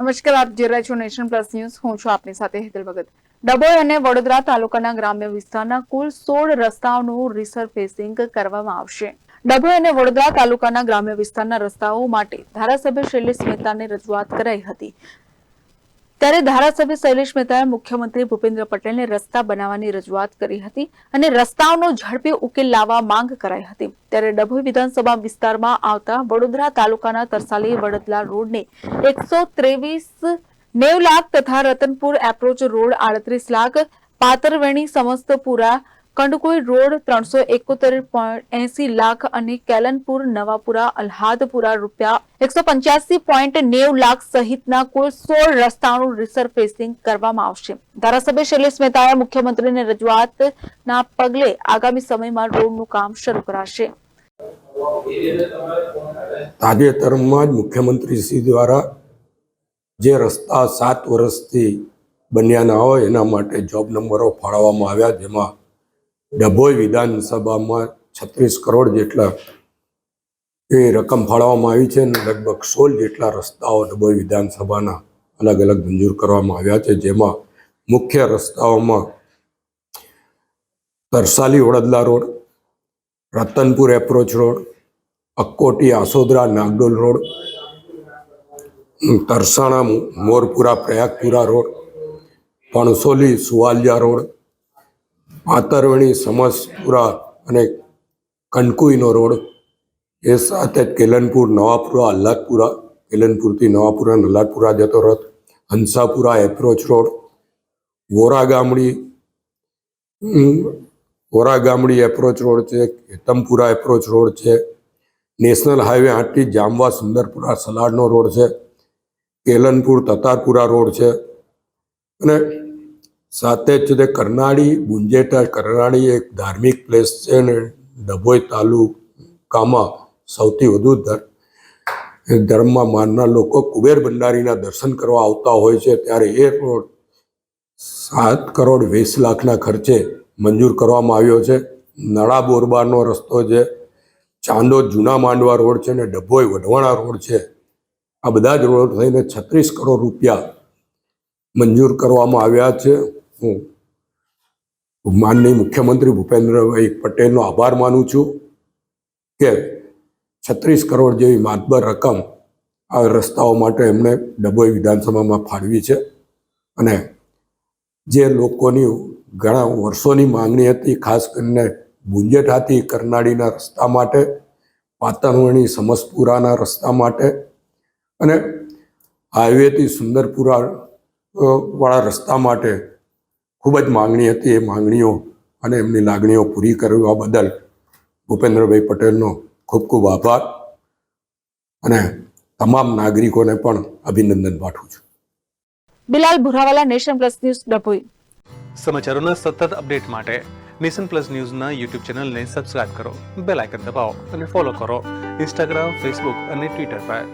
નમસ્કાર, આપ જોઈ રહ્યા છો નેશન પ્લસ ન્યૂઝ. હું છું આપની સાથે હેતલ ભગત. ડભોઈ અને વડોદરા તાલુકાના ગ્રામ્ય વિસ્તારના કુલ સોળ રસ્તાઓનું રિસરફેસિંગ કરવામાં આવશે. ડભોઈ અને વડોદરા તાલુકાના ગ્રામ્ય વિસ્તારના રસ્તાઓ માટે ધારાસભ્ય શૈલેષ મહેતાને રજૂઆત કરાઈ હતી. ત્યારે ધારાસભ્ય શૈલેષ મહેતાએ મુખ્યમંત્રી ભૂપેન્દ્ર પટેલને રસ્તા બનાવવાની રજૂઆત કરી હતી અને રસ્તાઓનો ઝડપી ઉકેલ લાવવા માંગ કરાઈ હતી. ત્યારે ડભોઈ વિધાનસભા વિસ્તારમાં આવતા વડોદરા તાલુકાના તરસાલી વડદલા રોડને એકસો ત્રેવીસ નેવ લાખ તથા રતનપુર એપ્રોચ રોડ આડત્રીસ લાખ, પાતરવેણી સમસ્તપુરા કંડકોઈ રોડ ત્રણસો એકોતેર પોઈન્ટ એસી લાખ અને કેલનપુર નવાપુરા અલ્હાદપુરા રૂપિયા એકસો પંચ્યાસી પોઈન્ટ નેવ લાખ સહિતના કુલ સોળ રસ્તાઓનું રિસર્ફેસિંગ કરવામાં આવશે. ધારાસભ્ય શૈલેષ મહેતાએ મુખ્યમંત્રીને રજૂઆતના પગલે આગામી સમયમાં રોડનું કામ શરૂ કરાશે. તાજેતરમાં જ મુખ્યમંત્રી શ્રી દ્વારા જે રસ્તા સાત વર્ષથી બન્યા ના હોય એના માટે જોબ નંબરો ફાળવવામાં આવ્યા, જેમાં ડભોઈ વિધાનસભામાં છત્રીસ કરોડ જેટલા એ રકમ ફાળવવામાં આવી છે અને લગભગ સોળ જેટલા રસ્તાઓ ડભોઈ વિધાનસભાના અલગ અલગ મંજૂર કરવામાં આવ્યા છે, જેમાં મુખ્ય રસ્તાઓમાં Tarsali Vadadla road, Ratanpur approach road, Akkoti Asodara Nagdol road, Tarsana Morpura Prayagpura road, Pansoli Suvaliya road Patarvani Samaspura અને કનકુઈનો રોડ. એ સાથે કેલનપુર, નવાપુરા અલ્લાદપુરા કેલનપુરથી નવાપુરા અને આહલાદપુરા જતો રથ. Hansapura approach road Vora Gamdi Vora Gamdi approach road છે. કેતમપુરા એપ્રોચ રોડ છે. National highway આઠથી જામવા Sundarpura સલાડનો road છે. કેલનપુર, તતારપુરા રોડ છે. અને સાથે જ તે કરનાળી ગુંજેટા કરનાળી એક ધાર્મિક પ્લેસ છે અને ડભોઈ તાલુકામાં સૌથી વધુ ધર્મમાં માનનાર લોકો કુબેર ભંડારીના દર્શન કરવા આવતા હોય છે. ત્યારે એ રોડ સાત કરોડ વીસ લાખના ખર્ચે મંજૂર કરવામાં આવ્યો છે. નળા બોરબારનો રસ્તો છે. ચાંદોદ જૂના માંડવા રોડ છે ને ડભોઈ વઢવાણા રોડ છે. આ બધા જ રોડ થઈને છત્રીસ કરોડ રૂપિયા મંજૂર કરવામાં આવ્યા છે. હું. માનનીય મુખ્યમંત્રી ભૂપેન્દ્રભાઈ પટેલનો આભાર માનું છું કે છત્રીસ કરોડ જેવી માતબર રકમ આ રસ્તાઓ માટે એમણે ડભોઈ વિધાનસભામાં ફાળવી છે. અને જે લોકોની ઘણા વર્ષોની માંગણી હતી, ખાસ કરીને ગુંજેઠાથી કરનાળીના રસ્તા માટે પાતણવણી સમસપુરાના રસ્તા માટે અને હાઈવેથી સુંદરપુરા વાળા રસ્તા માટે ખૂબ જ માંગણી હતી એ માંગણીઓ અને એમની લાગણીઓ પૂરી કરવા બદલ ભૂપેન્દ્રભાઈ પટેલનો ખૂબ ખૂબ આભાર અને તમામ નાગરિકોને પણ અભિનંદન પાઠવું છું. Bilal Bhurawala Nation Plus News Dabhoi. સમાચારોના સતત અપડેટ માટે નેશન પ્લસ ન્યૂઝના યુટ્યુબ ચેનલને સબસ્ક્રાઇબ કરો બેલ આઇકન દબાવો અને ફોલો કરો ઇન્સ્ટાગ્રામ ફેસબુક અને ટ્વિટર પર.